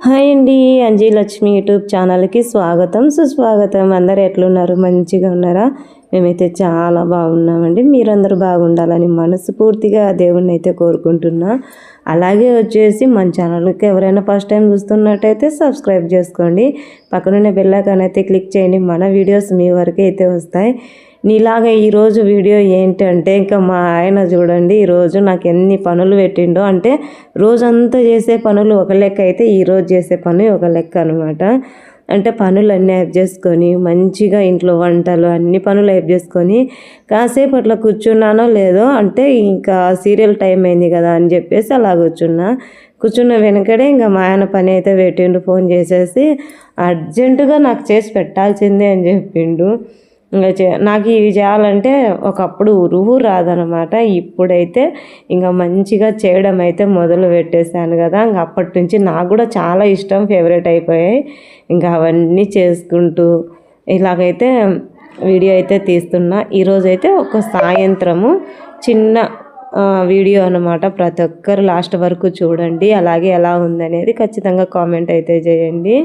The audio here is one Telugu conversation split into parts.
హాయ్ అండి అంజీ లక్ష్మి యూట్యూబ్ ఛానల్కి స్వాగతం సుస్వాగతం. అందరు ఎట్లున్నారు? మంచిగా ఉన్నారా? మేమైతే చాలా బాగున్నామండి. మీరందరూ బాగుండాలని మనస్ఫూర్తిగా దేవుణ్ణి అయితే కోరుకుంటున్నా. అలాగే వచ్చేసి మన ఛానల్కి ఎవరైనా ఫస్ట్ టైం చూస్తున్నట్టయితే సబ్స్క్రైబ్ చేసుకోండి. పక్కనున్న బెల్లైకాన్ అయితే క్లిక్ చేయండి. మన వీడియోస్ మీ వరకు అయితే వస్తాయి. నీలాగా ఈరోజు వీడియో ఏంటంటే ఇంకా మా ఆయన చూడండి ఈరోజు నాకు ఎన్ని పనులు పెట్టిండో. అంటే రోజంతా చేసే పనులు ఒక లెక్క అయితే ఈరోజు చేసే పని ఒక లెక్క అనమాట అంటే పనులన్నీ హెల్ప్ చేసుకొని మంచిగా ఇంట్లో వంటలు అన్ని పనులు హెల్ప్ చేసుకొని కాసేపు అట్లా కూర్చున్నానో లేదో అంటే ఇంకా సీరియల్ టైం అయింది కదా అని చెప్పేసి అలా కూర్చున్నా. కూర్చున్న వెనకడే ఇంకా మా ఆయన పని అయితే పెట్టిండు ఫోన్ చేసేసి అర్జెంటుగా నాకు చేసి పెట్టాల్సిందే అని చెప్పిండు. ఇంకా చే నాకు ఇవి చేయాలంటే ఒకప్పుడు ఉరువు రాదనమాట ఇప్పుడైతే ఇంకా మంచిగా చేయడం అయితే మొదలు పెట్టేశాను కదా. ఇంకా అప్పటి నుంచి నాకు కూడా చాలా ఇష్టం ఫేవరెట్ అయిపోయాయి. ఇంకా అవన్నీ చేసుకుంటూ ఇలాగైతే వీడియో అయితే తీస్తున్నా. ఈరోజైతే ఒక సాయంత్రము చిన్న వీడియో అనమాట ప్రతి ఒక్కరు లాస్ట్ వరకు చూడండి. అలాగే ఎలా ఉందనేది ఖచ్చితంగా కామెంట్ అయితే చేయండి.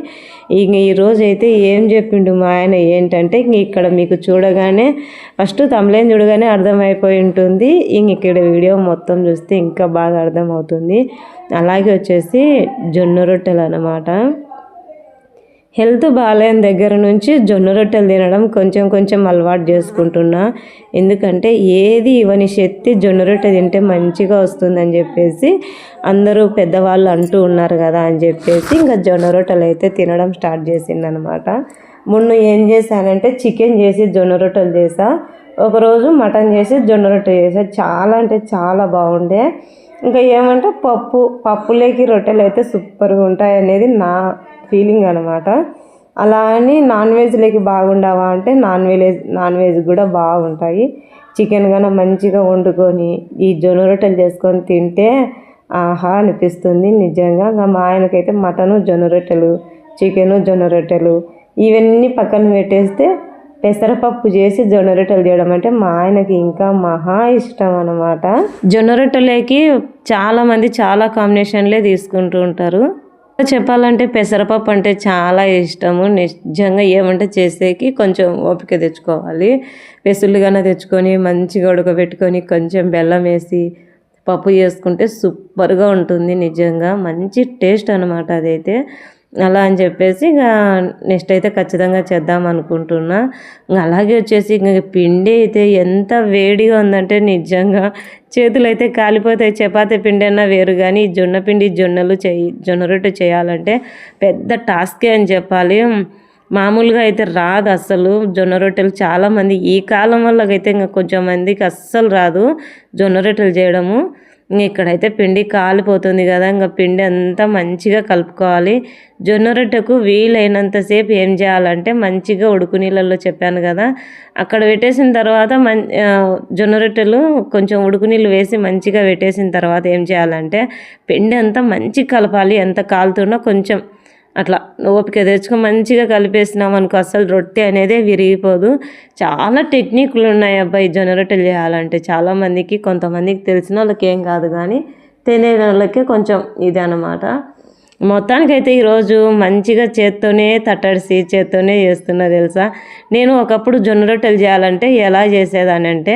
ఇంక ఈరోజు అయితే ఏం చెప్పిండు మా ఆయన ఏంటంటే ఇంక ఇక్కడ మీకు చూడగానే ఫస్ట్ తమలేం చూడగానే అర్థమైపోయి ఉంటుంది. ఇంక ఇక్కడ వీడియో మొత్తం చూస్తే ఇంకా బాగా అర్థమవుతుంది. అలాగే వచ్చేసి జొన్న రొట్టెలు అనమాట హెల్త్ బాగాలేని దగ్గర నుంచి జొన్న రొట్టెలు తినడం కొంచెం కొంచెం అలవాటు చేసుకుంటున్నా. ఎందుకంటే ఏది ఇవని శక్తి జొన్న రొట్టె తింటే మంచిగా వస్తుందని చెప్పేసి అందరూ పెద్దవాళ్ళు అంటూ ఉన్నారు కదా అని చెప్పేసి ఇంకా జొన్న రొట్టెలు అయితే తినడం స్టార్ట్ చేసిందనమాట. మొన్న ఏం చేశానంటే చికెన్ చేసి జొన్న రొట్టెలు చేసా. ఒకరోజు మటన్ చేసి జొన్న రొట్టె చేసా. చాలా అంటే చాలా బాగుండే. ఇంకా ఏమంటే పప్పు పప్పులేకి రొట్టెలు అయితే సూపర్గా ఉంటాయి అనేది నా ఫీలింగ్ అనమాట అలా అని నాన్ వెజ్లోకి బాగుండవా అంటే నాన్ వెజ్ నాన్ వెజ్ కూడా బాగుంటాయి. చికెన్ కన్నా మంచిగా వండుకొని ఈ జొన్న రొట్టెలు చేసుకొని తింటే ఆహా అనిపిస్తుంది నిజంగా. ఇంకా మా ఆయనకైతే మటను జొన్న రొట్టెలు చికెను జొన్న రొట్టెలు ఇవన్నీ పక్కన పెట్టేస్తే పెసరపప్పు చేసి జొన్న రొట్టెలు చేయడం అంటే మా ఆయనకి ఇంకా మహా ఇష్టం అనమాట జొన్న రొట్టెలకి చాలా మంది చాలా కాంబినేషన్లే తీసుకుంటూ ఉంటారు. చెప్పాలంటే పెసరపప్పు అంటే చాలా ఇష్టము. నిజంగా ఏమంటే చేసేకి కొంచెం ఓపిక తెచ్చుకోవాలి. పెసులుగానే తెచ్చుకొని మంచిగా ఉడకబెట్టుకొని కొంచెం బెల్లం వేసి పప్పు చేసుకుంటే సూపర్గా ఉంటుంది నిజంగా. మంచి టేస్ట్ అనమాట అదైతే. అలా అని చెప్పేసి ఇంకా నెక్స్ట్ అయితే ఖచ్చితంగా చేద్దాం అనుకుంటున్నా. ఇంకా అలాగే వచ్చేసి ఇంక పిండి అయితే ఎంత వేడిగా ఉందంటే నిజంగా చేతులు అయితే కాలిపోతాయి. చపాతీ పిండి అన్నా వేరు కానీ జొన్న పిండి జొన్నలు చేయి జొన్న రొట్టె చేయాలంటే పెద్ద టాస్కే అని చెప్పాలి. మామూలుగా అయితే రాదు అస్సలు జొన్న రొట్టెలు చాలామంది ఈ కాలం వాళ్ళకైతే ఇంకా కొంచెం మందికి అస్సలు రాదు జొన్న రొట్టెలు చేయడము. ఇక్కడైతే పిండి కాలిపోతుంది కదా ఇంకా పిండి అంతా మంచిగా కలుపుకోవాలి. జొన్న రొట్టెకు వీలైనంతసేపు ఏం చేయాలంటే మంచిగా ఉడుకు నీళ్ళల్లో చెప్పాను కదా అక్కడ పెట్టేసిన తర్వాత మం జొన్న రొట్టెలు కొంచెం ఉడుకు నీళ్ళు వేసి మంచిగా పెట్టేసిన తర్వాత ఏం చేయాలంటే పిండి అంతా మంచిగా కలపాలి. ఎంత కాలుతున్నా కొంచెం అట్లా ఓపిక తెచ్చుకొని మంచిగా కలిపేసినాం అనుకో అసలు రొట్టె అనేది విరిగిపోదు. చాలా టెక్నిక్లు ఉన్నాయి అబ్బాయి జొన్న రొట్టెలు చేయాలంటే. చాలామందికి కొంతమందికి తెలిసిన వాళ్ళకి ఏం కాదు కానీ తెలియని వాళ్ళకి కొంచెం ఇది అనమాట మొత్తానికైతే ఈరోజు మంచిగా చేత్తోనే తట్టడిసి చేత్తోనే చేస్తున్నా తెలుసా? నేను ఒకప్పుడు జొన్న రొట్టెలు చేయాలంటే ఎలా చేసేదాన్ని అంటే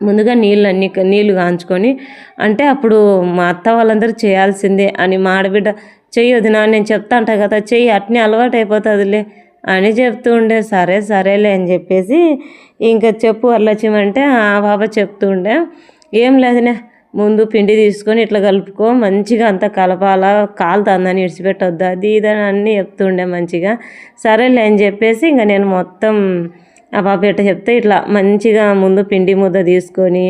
ముందుగా నీళ్ళు అన్ని నీళ్ళు కాంచుకొని అంటే అప్పుడు మా అత్త వాళ్ళందరూ చేయాల్సిందే అని మా ఆడబిడ్డ చెయ్యి వదినా నేను చెప్తా అంటా కదా చెయ్యి అట్నే అలవాటు అయిపోతుందిలే అని చెప్తూ ఉండే సరే సరేలే అని చెప్పేసి ఇంకా చెప్పు అల్లచ్చిమంటే ఆ బాబా చెప్తూ ఉండే ఏం లేదునే ముందు పిండి తీసుకొని ఇట్లా కలుపుకో మంచిగా అంతా కలపాలా కాలుతుందని ఇడిచిపెట్టొద్దు అది ఇది అని అన్నీ చెప్తుండే మంచిగా సరేలే అని చెప్పేసి ఇంకా నేను మొత్తం ఆ పాప ఎట్ట చెప్తే ఇట్లా మంచిగా ముందు పిండి ముద్ద తీసుకొని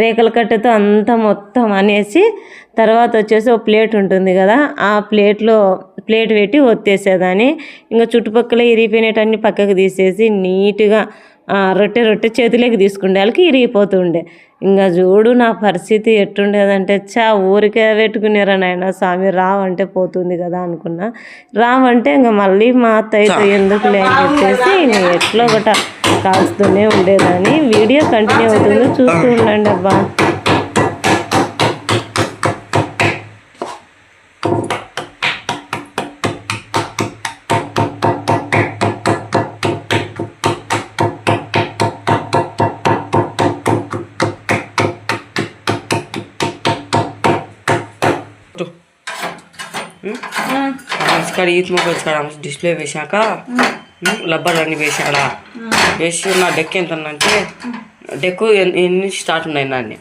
రేకల కట్టెతో అంతా మొత్తం అనేసి తర్వాత వచ్చేసి ఒక ప్లేట్ ఉంటుంది కదా ఆ ప్లేట్లో ప్లేట్ పెట్టి ఒత్తేసేదాన్ని. ఇంకా చుట్టుపక్కల ఇరిగిపోయినటన్ని పక్కకు తీసేసి నీట్గా రొట్టె రొట్టె చేతిలోకి తీసుకుండే వాళ్ళకి ఇరిగిపోతుండే. ఇంకా చూడు నా పరిస్థితి ఎట్టుండేదంటే చా ఊరికే పెట్టుకునేరా నాయన స్వామి రావంటే పోతుంది కదా అనుకున్నా. రావంటే ఇంకా మళ్ళీ మా అత్తయ్యతో ఎందుకులే అని చెప్పేసి ఎట్లో ఒకట కాస్తూనే ఉండేదాన్ని. వీడియో కంటిన్యూ అవుతుంది. చూస్తూ ఉండండి అబ్బా. ఇక్కడ रीत मोबाइल का డిస్ప్లే వేశాక లబ్బర్ అన్ని వేసాడ వేసి నా డెక్ ఎంత ఉందంటే డెక్ ఎన్- ఎన్ని స్టార్ట్ ఉన్నాయి నాన్ని?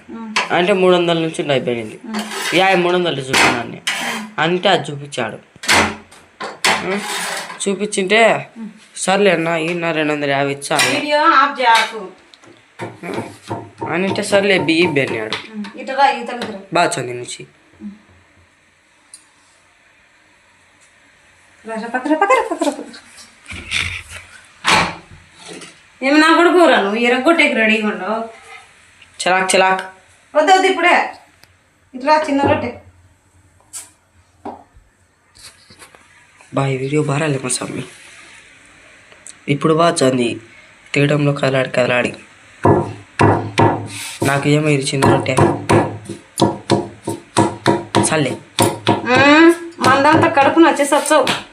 అంటే మూడు వందల నుంచి అయిపోయింది యా మూడు వందలు చూపినాన్ని అంటే అది చూపించాడు? చూపించింటే సర్లే అన్న ఈయన రెండు వందల యాభై ఇచ్చాను అంటే సర్లే బియ్యి బెన్నాడు బాగా చంది నుంచి. పక్కన పక్కన పక్కన పక్కన ఏమి నా కొడుకురా నువ్వు? ఎరగొట్టేకి రెడీగా ఉండవు. చలాక్ చలాక్. వద్దు వద్దు ఇప్పుడే. ఇట్లా చిన్న రొట్టె. బా ఈ వీడియో బారాలి మా స్వామి. ఇప్పుడు బాగా చంది. తీయడంలో కదలాడి కదలాడి. నాకు ఏమో ఇరిచింది రొట్టె. సర్లే. మందంతా కడుపు నచ్చేసి వచ్చావు.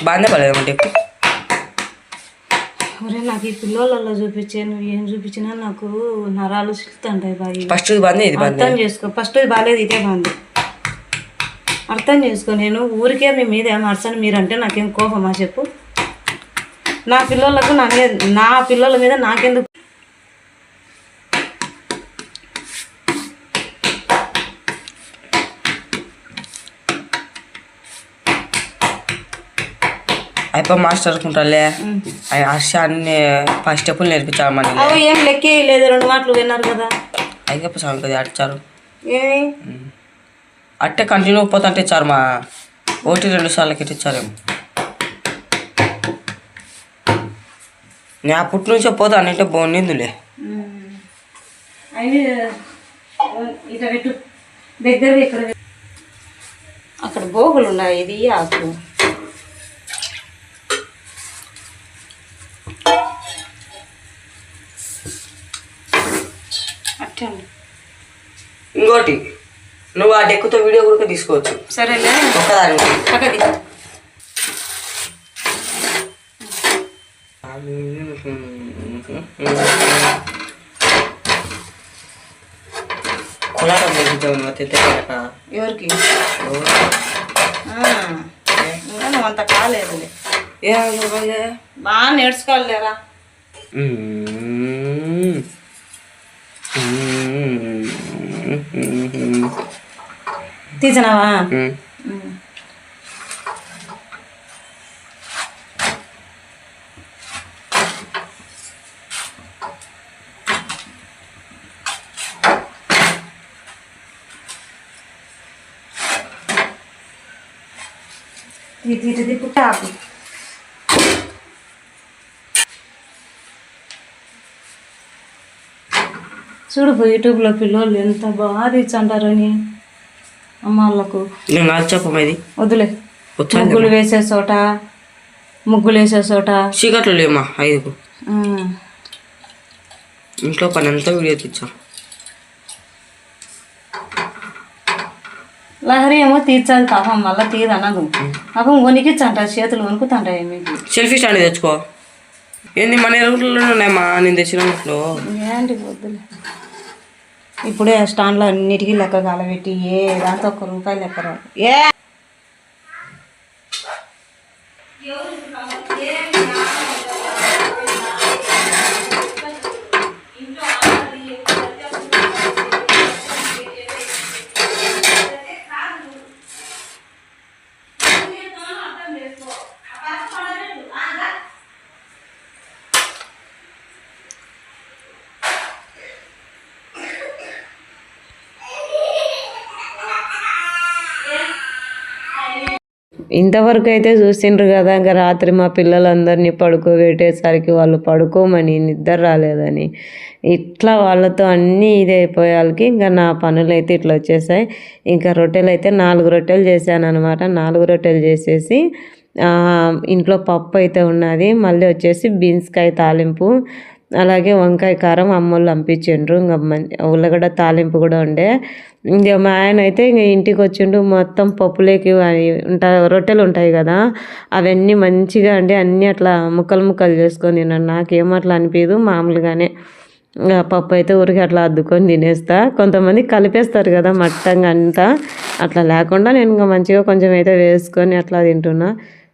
బాగానే పడలేదు అంటే ఒరే నాకు ఈ పిల్లలలో చూపించే నువ్వు ఏం చూపించినా నాకు నరాలు సిలుతుంటాయి బాగా ఫస్ట్ ఇది బాగానే అర్థం చేసుకో ఫస్ట్ ఇది బాగాలేదు ఇదే బాగుంది అర్థం చేసుకో నేను ఊరికే మీ మీద ఏం అర్చని మీరంటే నాకేం కోపమా చెప్పు? నా పిల్లలకు నా మీద నా పిల్లల మీద నాకెందుకు అయిపో మాస్టర్ అనుకుంటాలే. ఆయన హర్ష అన్ని ఫస్ట్ స్టెప్పులు నేర్పించాలి మన అవి ఏం లెక్కే లేదు రెండు మాటలు విన్నారు కదా. అయ్యప్ప స్వామి కదా అడిచారు అట్టే కంటిన్యూ పోతుంటే ఇచ్చారు మా ఒకటి రెండు సార్లకి ఇచ్చారేమో. నేను ఆ పుట్టు నుంచే పోతానంటే బాగుండిందిలే దగ్గర. అక్కడ బోగులు ఉన్నాయి ఇది ఆకు. నువ్వు ఆ డెక్కుతో వీడియో కూడా తీసుకోవచ్చు. సరేలే. ఒక్కదాని పక్కది. కోలాటం నేర్పించావు నువ్వు తెత్త ఎవరికి? ఇంకా నువ్వు అంత కాలేదులే. ఏ బాగా నేర్చుకోవాలిలేరా? తీసినావా ఇది ఇది ఇది పుట్టాకు చూడు పో యూట్యూబ్లో పిల్లలు ఎంత బాగా తెచ్చంటారని అమ్మ వాళ్ళకు నేను నాకు చెప్పమది వదిలే ముగ్గులు వేసే చోట ముగ్గులు వేసే చోట చీకట్లు లేమా ఐదుకు ఆ, ఇంట్లో పని అంతా వీడియో తెచ్చా లహరి ఏమో తీర్చాలి పాపం మళ్ళీ తీరనదు పాపం వణికిచ్చంట చేతులు వణుకుతుంటాయి మీకు సెల్ఫీ స్టాండ్ తెచ్చుకో. ఏంది మన ఎరువులలో ఉన్నాయమ్మా నేను తెచ్చిన ఇంట్లో ఏంటి వద్దులే. ఇప్పుడే స్టాండ్లో అన్నిటికీ లెక్క కాలబెట్టి ఏ దాంతో ఒక్క రూపాయి లెక్క రాదు. ఏ ఇంతవరకు అయితే చూసిండ్రు కదా ఇంకా రాత్రి మా పిల్లలందరినీ పడుకోబెట్టేసరికి వాళ్ళు పడుకోమని నిద్ర రాలేదని. ఇట్లా వాళ్ళతో అన్నీ ఇది అయిపోయాలకి ఇంకా నా పనులు అయితే ఇట్లా వచ్చేసాయి. ఇంకా రొట్టెలు అయితే నాలుగు రొట్టెలు చేశాను అనమాట నాలుగు రొట్టెలు చేసేసి ఇంట్లో పప్పు అయితే ఉన్నది. మళ్ళీ వచ్చేసి బీన్స్కాయ తాలింపు. అలాగే వంకాయ కారం అమ్మోళ్ళు పంపించిండ్రు ఇంకా ఉల్లగడ్డ తాలింపు కూడా ఉండే. ఇంకా మా ఆయన అయితే ఇంక ఇంటికి వచ్చిండు. మొత్తం పప్పులేకి అవి ఉంటాయి రొట్టెలు ఉంటాయి కదా అవన్నీ మంచిగా అండి. అన్నీ అట్లా ముక్కలు ముక్కలు చేసుకొని తిన్నాను. నాకేం అట్లా అనిపించదు మామూలుగానే. ఇంకా పప్పు అయితే ఊరికి అట్లా అద్దుకొని తినేస్తా. కొంతమంది కలిపేస్తారు కదా మట్టంగా అంతా. అట్లా లేకుండా నేను ఇంకా మంచిగా కొంచెం అయితే వేసుకొని అట్లా తింటున్నా.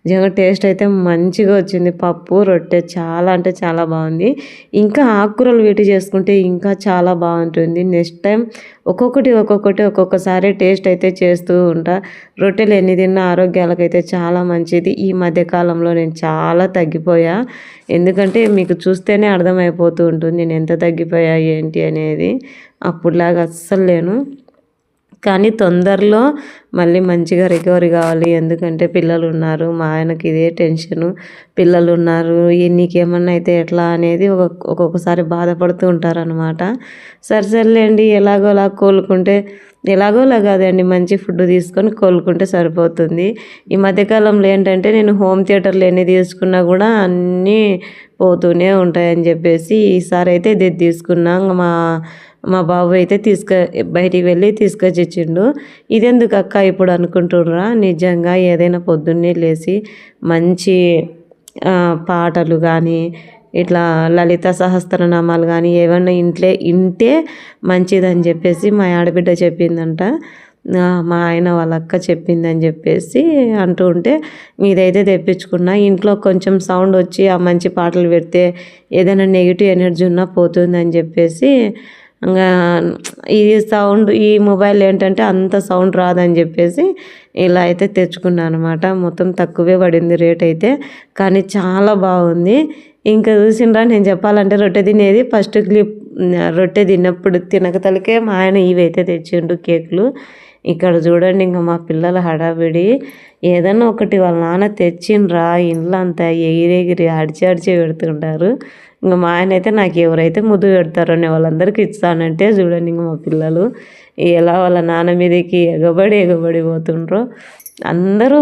నిజంగా టేస్ట్ అయితే మంచిగా వచ్చింది. పప్పు రొట్టె చాలా అంటే చాలా బాగుంది. ఇంకా ఆకుకూరలు వీటి చేసుకుంటే ఇంకా చాలా బాగుంటుంది. నెక్స్ట్ టైం ఒక్కొక్కటి ఒక్కొక్కటి ఒక్కొక్కసారి టేస్ట్ అయితే చేస్తూ ఉంటా. రొట్టెలు ఎన్ని తిన్నా ఆరోగ్యాలకైతే చాలా మంచిది. ఈ మధ్యకాలంలో నేను చాలా తగ్గిపోయా. ఎందుకంటే మీకు చూస్తేనే అర్థమైపోతూ ఉంటుంది. నేను ఎంత తగ్గిపోయా ఏంటి అనేది. అప్పుడులాగా అస్సలు లేను. కానీ తొందరలో మళ్ళీ మంచిగా రికవరీ కావాలి. ఎందుకంటే పిల్లలు ఉన్నారు మా ఆయనకి ఇదే టెన్షను. పిల్లలు ఉన్నారు నీకేమన్నా అయితే ఎట్లా అనేది ఒక ఒక్కొక్కసారి బాధపడుతూ ఉంటారనమాట సరే సర్లేండి. ఎలాగోలా కోలుకుంటే ఎలాగోలా కాదండి. మంచి ఫుడ్ తీసుకొని కోలుకుంటే సరిపోతుంది. ఈ మధ్యకాలంలో ఏంటంటే నేను హోమ్ థియేటర్లు ఎన్ని తీసుకున్నా కూడా అన్నీ పోతూనే ఉంటాయని చెప్పేసి ఈసారి అయితే ఇది తీసుకున్నా. మా మా బాబు అయితే తీసుక బయటికి వెళ్ళి తీసుకొచ్చి ఇచ్చిండు ఇదెందుకు అక్క ఇప్పుడు అనుకుంటుర్రా నిజంగా ఏదైనా పొద్దున్నే లేచి మంచి పాటలు కానీ ఇట్లా లలిత సహస్రనామాలు కానీ ఏమన్నా ఇంట్లో ఇంటే మంచిదని చెప్పేసి మా ఆడబిడ్డ చెప్పిందంట. మా ఆయన వాళ్ళ అక్క చెప్పిందని చెప్పేసి అంటూ ఉంటే మీదైతే తెప్పించుకున్నా ఇంట్లో కొంచెం సౌండ్ వచ్చి ఆ మంచి పాటలు పెడితే ఏదైనా నెగిటివ్ ఎనర్జీ ఉన్నా పోతుందని చెప్పేసి ఈ సౌండ్ ఈ మొబైల్ ఏంటంటే అంత సౌండ్ రాదని చెప్పేసి ఇలా అయితే తెచ్చుకున్నాను అనమాట మొత్తం తక్కువే పడింది రేట్ అయితే కానీ చాలా బాగుంది. ఇంకా చూసిండ్రా నేను చెప్పాలంటే రొట్టె తినేది ఫస్ట్ క్లిప్ రొట్టె తిన్నప్పుడు తినక తలకే మా ఆయన ఇవైతే తెచ్చిండు కేకులు. ఇక్కడ చూడండి ఇంకా మా పిల్లల హడావిడి. ఏదన్నా ఒకటి వాళ్ళ నాన్న తెచ్చిండ్రా ఇంట్లో అంతా ఎగిరెగిరి అడిచి అడిచి పెడుతుంటారు. ఇంకా మా ఆయన అయితే నాకు ఎవరైతే ముద్దు పెడతారో నేను వాళ్ళందరికీ ఇస్తానంటే చూడండి ఇంక మా పిల్లలు ఎలా వాళ్ళ నాన్న మీదకి ఎగబడి ఎగబడి పోతుండ్రో. అందరూ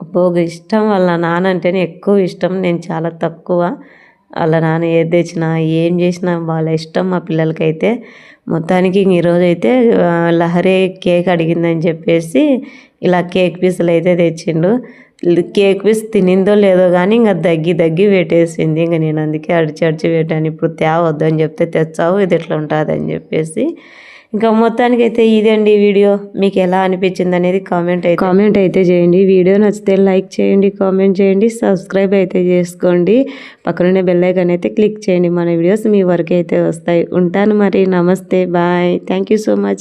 పోగు ఇష్టం వాళ్ళ నాన్న అంటేనే ఎక్కువ ఇష్టం నేను చాలా తక్కువ. వాళ్ళ నాన్న ఏది తెచ్చినా ఏం చేసినా వాళ్ళ ఇష్టం మా పిల్లలకైతే. మొత్తానికి ఇంక ఈరోజు అయితే లహరి కేక్ అడిగిందని చెప్పేసి ఇలా కేక్ పీసులు అయితే తెచ్చిండు. కేక్ పీస్ తినిందో లేదో కానీ ఇంకా దగ్గి దగ్గి పెట్టేసింది ఇంకా నేను అందుకే అడిచి అడిచి పెట్టాను ఇప్పుడు తేవద్దు అని చెప్తే తెచ్చావు ఇది ఎట్లా ఉంటుంది అని చెప్పేసి. ఇంకా మొత్తానికి అయితే ఇదండి వీడియో. మీకు ఎలా అనిపించింది అనేది కామెంట్ అయితే కామెంట్ అయితే చేయండి. వీడియో నచ్చితే లైక్ చేయండి కామెంట్ చేయండి సబ్స్క్రైబ్ అయితే చేసుకోండి. పక్కనున్న బెల్లైకన్ అయితే క్లిక్ చేయండి. మన వీడియోస్ మీ వరకు అయితే వస్తాయి. ఉంటాను మరి. నమస్తే. Bye. Thank you so much.